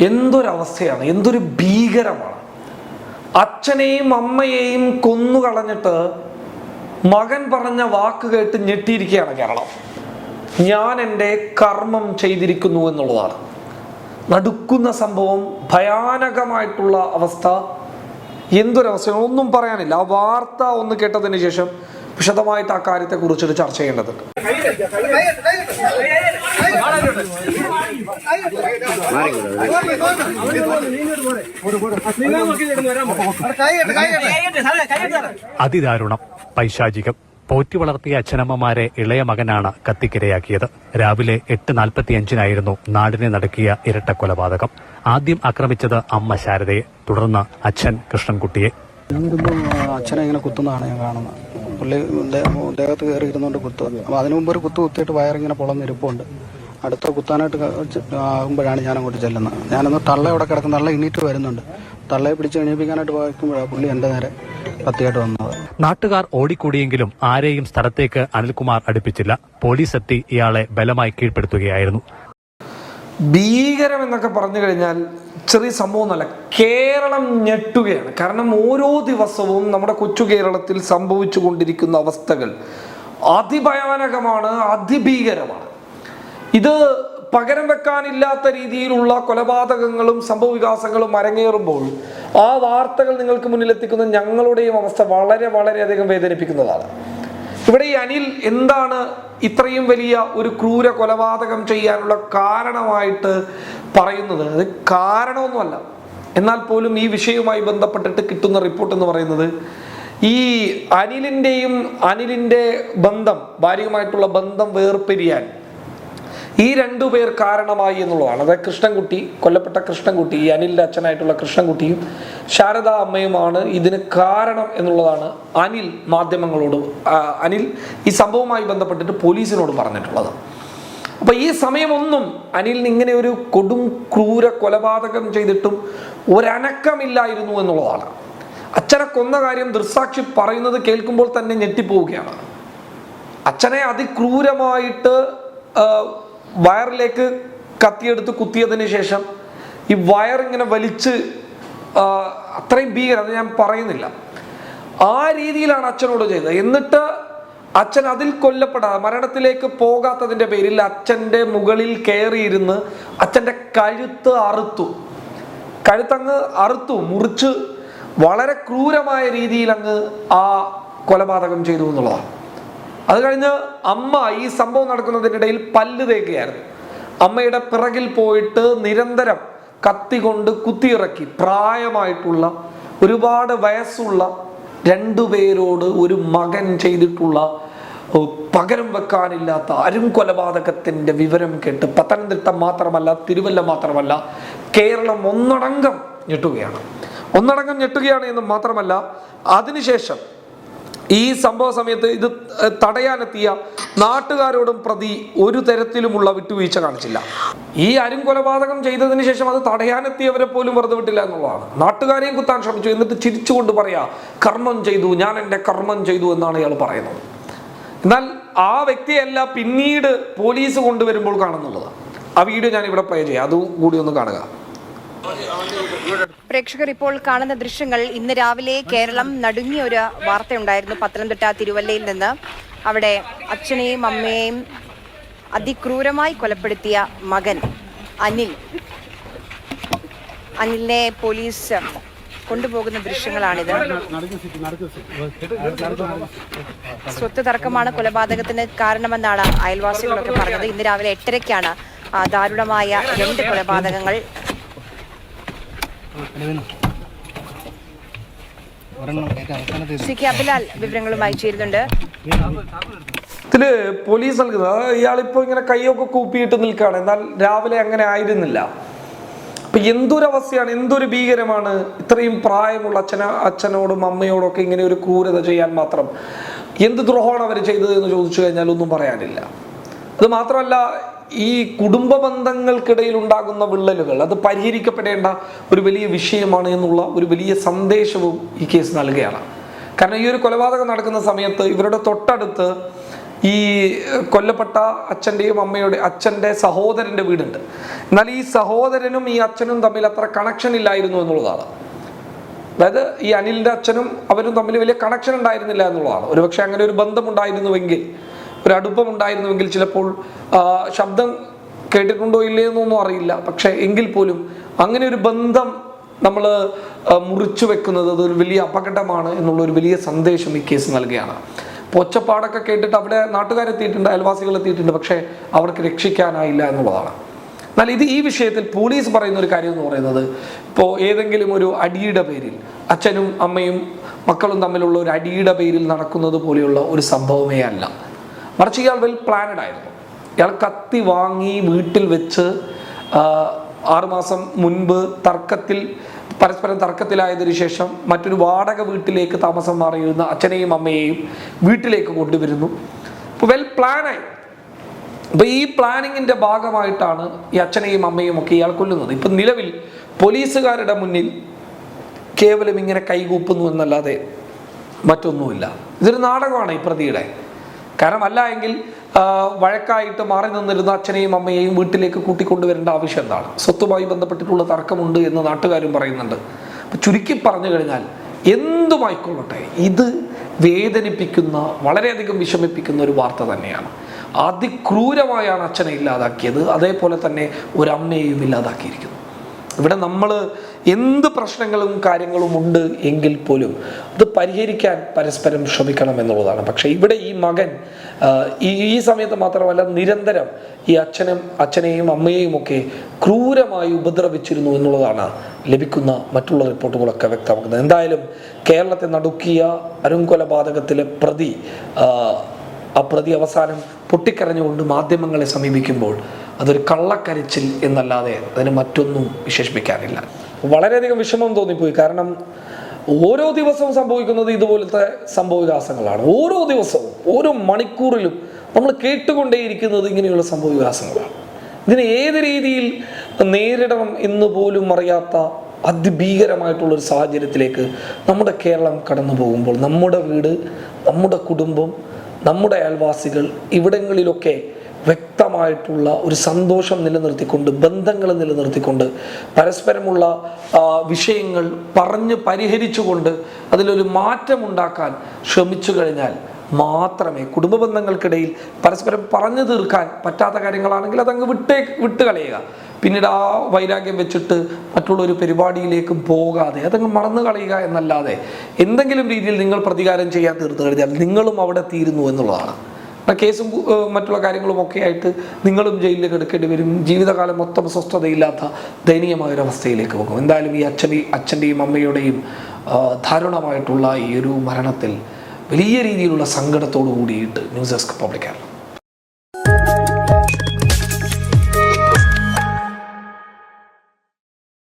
എന്തൊരവസ്ഥയാണ് എന്തൊരു ഭീകരമാണ്. അച്ഛനെയും അമ്മയെയും കൊന്നുകളഞ്ഞിട്ട് മകൻ പറഞ്ഞ വാക്ക് കേട്ട് ഞെട്ടിയിരിക്കുകയാണ് കേരളം. ഞാൻ എന്റെ കർമ്മം ചെയ്തിരിക്കുന്നു എന്നുള്ളതാണ്. നടുക്കുന്ന സംഭവം ഭയാനകമായിട്ടുള്ള അവസ്ഥ. എന്തൊരവസ്ഥയാണ് ഒന്നും പറയാനില്ല. ആ വാർത്ത ഒന്ന് കേട്ടതിന് ശേഷം വിശദമായിട്ട് ആ കാര്യത്തെ കുറിച്ചൊരു ചർച്ച ചെയ്യേണ്ടതുണ്ട്. അതിദാരുണം. പൈശാചികം. പോറ്റി വളർത്തിയ അച്ഛനമ്മമാരെ ഇളയ മകനാണ് കത്തിക്കിരയാക്കിയത്. രാവിലെ എട്ട് നാൽപ്പത്തിയഞ്ചിനായിരുന്നു നാടിനെ നടക്കിയ ഇരട്ട കൊലപാതകം ആദ്യം ആക്രമിച്ചത് അമ്മ ശാരദയെ തുടർന്ന് അച്ഛൻ കൃഷ്ണൻകുട്ടിയെ. അച്ഛനെ ഇങ്ങനെ കുത്തുന്നതാണ് ഞാൻ കാണുന്നത്. പുള്ളി ദേഹത്ത് കയറി ഇരുന്നുകൊണ്ട് കുത്തുക അപ്പോൾ അതിനു മുമ്പ് ഒരു കുത്തു കുത്തിയിട്ട് വയറിങ്ങനെ പൊളന്നിരിപ്പുണ്ട് അടുത്ത കുത്താനായിട്ട് ആകുമ്പോഴാണ് ഞാൻ അങ്ങോട്ട് ചെല്ലുന്നത്. ഞാനൊന്ന് തള്ള ഇവിടെ കിടക്കുന്ന തള്ള എണീറ്റ് വരുന്നുണ്ട്. തള്ളയെ പിടിച്ച് എണീപ്പിക്കാനായിട്ട് വായിക്കുമ്പോഴാണ് പുള്ളി എന്റെ നേരെ കത്തിയായിട്ട് വന്നത്. നാട്ടുകാർ ഓടിക്കൂടിയെങ്കിലും ആരെയും സ്ഥലത്തേക്ക് അനിൽകുമാർ അടുപ്പിച്ചില്ല. പോലീസ് എത്തി ഇയാളെ ബലമായി കീഴ്പ്പെടുത്തുകയായിരുന്നു. ഭീകരം എന്നൊക്കെ പറഞ്ഞു കഴിഞ്ഞാൽ ചെറിയ സംഭവമൊന്നുമല്ല കേരളം ഞെട്ടുകയാണ്. കാരണം ഓരോ ദിവസവും നമ്മുടെ കൊച്ചു കേരളത്തിൽ സംഭവിച്ചു കൊണ്ടിരിക്കുന്ന അവസ്ഥകൾ അതിഭയാനകമാണ് അതിഭീകരമാണ്. ഇത് പകരം വെക്കാനില്ലാത്ത രീതിയിലുള്ള കൊലപാതകങ്ങളും സംഭവവികാസങ്ങളും അരങ്ങേറുമ്പോൾ ആ വാർത്തകൾ നിങ്ങൾക്ക് മുന്നിലെത്തിക്കുന്ന ഞങ്ങളുടെയും അവസ്ഥ വളരെ വളരെയധികം വേദനിപ്പിക്കുന്നതാണ്. ഇവിടെ ഈ അനിൽ എന്താണ് ഇത്രയും വലിയ ഒരു ക്രൂര കൊലപാതകം ചെയ്യാനുള്ള കാരണമായിട്ട് പറയുന്നത്? അത് കാരണമൊന്നുമല്ല. എന്നാൽ പോലും ഈ വിഷയവുമായി ബന്ധപ്പെട്ടിട്ട് കിട്ടുന്ന റിപ്പോർട്ട് എന്ന് പറയുന്നത് ഈ അനിലിന്റെയും അനിലിന്റെ ബന്ധം ഭാര്യയുമായിട്ടുള്ള ബന്ധം വേർപിരിയാൻ ഈ രണ്ടു പേർ കാരണമായി എന്നുള്ളതാണ്. അതായത് കൃഷ്ണൻകുട്ടി കൊല്ലപ്പെട്ട കൃഷ്ണൻകുട്ടി ഈ അനിലിന്റെ അച്ഛനായിട്ടുള്ള കൃഷ്ണൻകുട്ടിയും ശാരദ അമ്മയുമാണ് ഇതിന് കാരണം എന്നുള്ളതാണ് അനിൽ മാധ്യമങ്ങളോട് അനിൽ ഈ സംഭവവുമായി ബന്ധപ്പെട്ടിട്ട് പോലീസിനോട് പറഞ്ഞിട്ടുള്ളത്. അപ്പൊ ഈ സമയമൊന്നും അനിലിന് ഇങ്ങനെ ഒരു കൊടും ക്രൂര കൊലപാതകം ചെയ്തിട്ടും ഒരനക്കമില്ലായിരുന്നു എന്നുള്ളതാണ്. അച്ഛനെ കൊന്ന കാര്യം ദൃസാക്ഷി പറയുന്നത് കേൾക്കുമ്പോൾ തന്നെ ഞെട്ടിപ്പോവുകയാണ്. അച്ഛനെ അതിക്രൂരമായിട്ട് വയറിലേക്ക് കത്തിയെടുത്ത് കുത്തിയതിന് ശേഷം ഈ വയറിങ്ങനെ വലിച്ച് ആ, അത്രയും ഭീകരം അത് ഞാൻ പറയുന്നില്ല. ആ രീതിയിലാണ് അച്ഛനോട് ചെയ്തത്. എന്നിട്ട് അച്ഛൻ അതിൽ കൊല്ലപ്പെടാതെ മരണത്തിലേക്ക് പോകാത്തതിന്റെ പേരിൽ അച്ഛന്റെ മുകളിൽ കയറിയിരുന്ന് അച്ഛന്റെ കഴുത്ത് അറുത്തു. കഴുത്തങ്ങ് അറുത്തു മുറിച്ച് വളരെ ക്രൂരമായ രീതിയിൽ അങ്ങ് ആ കൊലപാതകം ചെയ്തു എന്നുള്ളതാണ്. അത് കഴിഞ്ഞ് അമ്മ ഈ സംഭവം നടക്കുന്നതിനിടയിൽ പല്ല് തേക്കുകയായിരുന്നു. അമ്മയുടെ പിറകിൽ പോയിട്ട് നിരന്തരം കത്തി കൊണ്ട് കുത്തിയിറക്കി. പ്രായമായിട്ടുള്ള ഒരുപാട് വയസ്സുള്ള രണ്ടു പേരോട് ഒരു മകൻ ചെയ്തിട്ടുള്ള പകരം വെക്കാനില്ലാത്ത അരും കൊലപാതകത്തിന്റെ വിവരം കേട്ട് പത്തനംതിട്ട മാത്രമല്ല തിരുവല്ല മാത്രമല്ല കേരളം ഒന്നടങ്കം ഞെട്ടുകയാണ്. ഒന്നടങ്കം ഞെട്ടുകയാണ് എന്ന് മാത്രമല്ല അതിനുശേഷം ഈ സംഭവ സമയത്ത് ഇത് തടയാനെത്തിയ നാട്ടുകാരോടും പ്രതി ഒരു തരത്തിലുമുള്ള വിട്ടുവീഴ്ച കാണിച്ചില്ല. ഈ അരും കൊലപാതകം ചെയ്തതിന് ശേഷം അത് തടയാനെത്തിയവരെ പോലും വെറുതെ വിട്ടില്ല എന്നുള്ളതാണ്. നാട്ടുകാരെയും കുത്താൻ ശ്രമിച്ചു. എന്നിട്ട് ചിരിച്ചുകൊണ്ട് പറയാ കർമ്മം ചെയ്തു ഞാൻ എന്റെ കർമ്മം ചെയ്തു എന്നാണ് ഇയാൾ പറയുന്നത്. എന്നാൽ ആ വ്യക്തിയല്ല പിന്നീട് പോലീസ് കൊണ്ടുവരുമ്പോൾ കാണുന്നുള്ളത്. ആ വീഡിയോ ഞാൻ ഇവിടെ പ്ലേ ചെയ്യാം. അതും കൂടി ഒന്ന് കാണുക. പ്രേക്ഷകർ ഇപ്പോൾ കാണുന്ന ദൃശ്യങ്ങൾ ഇന്ന് രാവിലെ കേരളം നടുങ്ങിയ ഒരു വാർത്തയുണ്ടായിരുന്നു. പത്തനംതിട്ട തിരുവല്ലയിൽ നിന്ന് അവിടെ അച്ഛനെയും അമ്മയെയും അതിക്രൂരമായി കൊലപ്പെടുത്തിയ മകൻ അനിൽ. അനിലിനെ പോലീസ് കൊണ്ടുപോകുന്ന ദൃശ്യങ്ങളാണിത്. സ്വത്ത് തർക്കമാണ് കൊലപാതകത്തിന് കാരണമെന്നാണ് അയൽവാസികളൊക്കെ പറഞ്ഞത്. ഇന്ന് രാവിലെ എട്ടരയ്ക്കാണ് ദാരുണമായ രണ്ട് കൊലപാതകങ്ങൾ ഇതിൽ പോലീസ് നൽകുന്നത് ഇയാളിപ്പോ ഇങ്ങനെ കൈയൊക്കെ കൂപ്പിയിട്ട് നിൽക്കുകയാണ് എന്നാൽ രാവിലെ അങ്ങനെ ആയിരുന്നില്ല. അപ്പൊ എന്തൊരവസ്ഥയാണ് എന്തൊരു ഭീകരമാണ് ഇത്രയും പ്രായമുള്ള അച്ഛന അച്ഛനോടും അമ്മയോടും ഒക്കെ ഇങ്ങനെ ഒരു ക്രൂരത ചെയ്യാൻ മാത്രം എന്ത് ദ്രോഹമാണ് അവർ ചെയ്തത് എന്ന് ചോദിച്ചു കഴിഞ്ഞാൽ ഒന്നും പറയാനില്ല. അത് മാത്രമല്ല ഈ കുടുംബ ബന്ധങ്ങൾക്കിടയിൽ ഉണ്ടാകുന്ന വിള്ളലുകൾ അത് പരിഹരിക്കപ്പെടേണ്ട ഒരു വലിയ വിഷയമാണ് എന്നുള്ള ഒരു വലിയ സന്ദേശവും ഈ കേസ് നൽകുകയാണ്. കാരണം ഈ ഒരു കൊലപാതകം നടക്കുന്ന സമയത്ത് ഇവരുടെ തൊട്ടടുത്ത് ഈ കൊല്ലപ്പെട്ട അച്ഛന്റെയും അമ്മയുടെ അച്ഛന്റെ സഹോദരന്റെ വീടുണ്ട്. എന്നാൽ ഈ സഹോദരനും ഈ അച്ഛനും തമ്മിൽ അത്ര കണക്ഷൻ ഇല്ലായിരുന്നു എന്നുള്ളതാണ്. അതായത് ഈ അനിലിന്റെ അച്ഛനും അവരും തമ്മിൽ വലിയ കണക്ഷൻ ഉണ്ടായിരുന്നില്ല എന്നുള്ളതാണ്. ഒരുപക്ഷെ അങ്ങനെ ഒരു ബന്ധം ഒരു അടുപ്പം ഉണ്ടായിരുന്നുവെങ്കിൽ ചിലപ്പോൾ ശബ്ദം കേട്ടിട്ടുണ്ടോ ഇല്ലേ എന്നൊന്നും അറിയില്ല. പക്ഷേ എങ്കിൽ പോലും അങ്ങനെ ഒരു ബന്ധം നമ്മൾ മുറിച്ചു വെക്കുന്നത് അതൊരു വലിയ അപകടമാണ് എന്നുള്ള ഒരു വലിയ സന്ദേശം ഈ കേസ് നൽകുകയാണ്. പൊച്ചപ്പാടൊക്കെ കേട്ടിട്ട് അവിടെ നാട്ടുകാരെത്തിയിട്ടുണ്ട് അയൽവാസികൾ എത്തിയിട്ടുണ്ട് പക്ഷേ അവർക്ക് രക്ഷിക്കാനായില്ല എന്നുള്ളതാണ്. എന്നാൽ ഇത് ഈ വിഷയത്തിൽ പോലീസ് പറയുന്ന ഒരു കാര്യം എന്ന് പറയുന്നത് ഇപ്പോൾ ഏതെങ്കിലും ഒരു അടിയുടെ പേരിൽ അച്ഛനും അമ്മയും മക്കളും തമ്മിലുള്ള ഒരു അടിയുടെ പേരിൽ നടക്കുന്നത് പോലെയുള്ള ഒരു സംഭവമേ അല്ല. മറിച്ച് ഇയാൾ വെൽ പ്ലാനഡ് ആയിരുന്നു. ഇയാൾ കത്തി വാങ്ങി വീട്ടിൽ വെച്ച് ആറുമാസം മുൻപ് തർക്കത്തിൽ പരസ്പരം തർക്കത്തിലായതിനു ശേഷം മറ്റൊരു വാടക വീട്ടിലേക്ക് താമസം മാറിയിരുന്ന അച്ഛനെയും അമ്മയെയും വീട്ടിലേക്ക് കൊണ്ടുവരുന്നു. അപ്പോൾ വെൽ പ്ലാനായി. അപ്പൊ ഈ പ്ലാനിങ്ങിന്റെ ഭാഗമായിട്ടാണ് ഈ അച്ഛനെയും അമ്മയും ഒക്കെ ഇയാൾ കൊല്ലുന്നത്. ഇപ്പൊ നിലവിൽ പോലീസുകാരുടെ മുന്നിൽ കേവലം ഇങ്ങനെ കൈകൂപ്പുന്നു എന്നല്ലാതെ മറ്റൊന്നുമില്ല. ഇതൊരു നാടകമാണ് ഈ പ്രതിയുടെ. കാരണം അല്ല എങ്കിൽ വഴക്കായിട്ട് മാറി നിന്നിരുന്ന അച്ഛനെയും അമ്മയെയും വീട്ടിലേക്ക് കൂട്ടിക്കൊണ്ടുവരേണ്ട ആവശ്യം എന്താണ്? സ്വത്തുമായി ബന്ധപ്പെട്ടിട്ടുള്ള തർക്കമുണ്ട് എന്ന് നാട്ടുകാരും പറയുന്നുണ്ട്. ചുരുക്കി പറഞ്ഞു കഴിഞ്ഞാൽ എന്തുമായിക്കൊള്ളട്ടെ ഇത് വേദനിപ്പിക്കുന്ന വളരെയധികം വിഷമിപ്പിക്കുന്ന ഒരു വാർത്ത തന്നെയാണ്. അതിക്രൂരമായാണ് അച്ഛനെ ഇല്ലാതാക്കിയത്. അതേപോലെ തന്നെ ഒരു അമ്മയെയും ഇല്ലാതാക്കിയിരിക്കുന്നു. ഇവിടെ നമ്മൾ എന്ത് പ്രശ്നങ്ങളും കാര്യങ്ങളും ഉണ്ട് എങ്കിൽ പോലും അത് പരിഹരിക്കാൻ പരസ്പരം ശ്രമിക്കണം എന്നുള്ളതാണ്. പക്ഷേ ഇവിടെ ഈ മകൻ ഈ സമയത്ത് മാത്രമല്ല നിരന്തരം ഈ അച്ഛനും അച്ഛനെയും അമ്മയെയും ഒക്കെ ക്രൂരമായി ഉപദ്രവിച്ചിരുന്നു എന്നുള്ളതാണ് ലഭിക്കുന്ന മറ്റുള്ള റിപ്പോർട്ടുകളൊക്കെ വ്യക്തമാക്കുന്നത്. എന്തായാലും കേരളത്തെ നടുക്കിയ അരുങ്കൊലപാതകത്തിലെ പ്രതി ആ പ്രതി അവസാനം പൊട്ടിക്കരഞ്ഞുകൊണ്ട് മാധ്യമങ്ങളെ സമീപിക്കുമ്പോൾ അതൊരു കള്ളക്കരിച്ചിൽ എന്നല്ലാതെ അതിന് മറ്റൊന്നും വിശേഷിപ്പിക്കാനില്ല. വളരെയധികം വിഷമം തോന്നിപ്പോയി. കാരണം ഓരോ ദിവസവും സംഭവിക്കുന്നത് ഇതുപോലത്തെ സംഭവവികാസങ്ങളാണ്. ഓരോ ദിവസവും ഓരോ മണിക്കൂറിലും നമ്മൾ കേട്ടുകൊണ്ടേയിരിക്കുന്നത് ഇങ്ങനെയുള്ള സംഭവവികാസങ്ങളാണ്. ഇതിനെ ഏത് രീതിയിൽ നേരിടണം എന്ന് പോലും അറിയാത്ത അതിഭീകരമായിട്ടുള്ളൊരു സാഹചര്യത്തിലേക്ക് നമ്മുടെ കേരളം കടന്നു പോകുമ്പോൾ നമ്മുടെ വീട് നമ്മുടെ കുടുംബം നമ്മുടെ അയൽവാസികൾ ഇവിടങ്ങളിലൊക്കെ വ്യക്തമായിട്ടുള്ള ഒരു സന്തോഷം നിലനിർത്തിക്കൊണ്ട് ബന്ധങ്ങൾ നിലനിർത്തിക്കൊണ്ട് പരസ്പരമുള്ള വിഷയങ്ങൾ പറഞ്ഞ് പരിഹരിച്ചുകൊണ്ട് അതിലൊരു മാറ്റമുണ്ടാക്കാൻ ശ്രമിച്ചു കഴിഞ്ഞാൽ മാത്രമേ കുടുംബ ബന്ധങ്ങൾക്കിടയിൽ പരസ്പരം പറഞ്ഞു തീർക്കാൻ പറ്റാത്ത കാര്യങ്ങളാണെങ്കിൽ അതങ്ങ് വിട്ടേ വിട്ട് കളയുക. പിന്നീട് ആ വൈരാഗ്യം വെച്ചിട്ട് മറ്റുള്ള ഒരു പരിപാടിയിലേക്കും പോകാതെ അതങ്ങ് മറന്നു കളയുക എന്നല്ലാതെ എന്തെങ്കിലും രീതിയിൽ നിങ്ങൾ പ്രതികാരം ചെയ്യാൻ തീർത്തു കഴിഞ്ഞാൽ നിങ്ങളും അവിടെ തീരുന്നു എന്നുള്ളതാണ്. കേസും മറ്റുള്ള കാര്യങ്ങളും ഒക്കെ ആയിട്ട് നിങ്ങളും ജയിലിൽ കിടക്കേണ്ടി വരും. ജീവിതകാലം മൊത്തം സ്വസ്ഥതയില്ലാത്ത ദയനീയമായ ഒരു അവസ്ഥയിലേക്ക് പോകും. എന്തായാലും ഈ അച്ഛൻ അച്ഛന്റെയും അമ്മയുടെയും ധാരുണമായിട്ടുള്ള ഈ ഒരു മരണത്തിൽ വലിയ രീതിയിലുള്ള സങ്കടത്തോടു കൂടിയിട്ട് ന്യൂസ് ഡെസ്ക് പബ്ലിക്കാണ്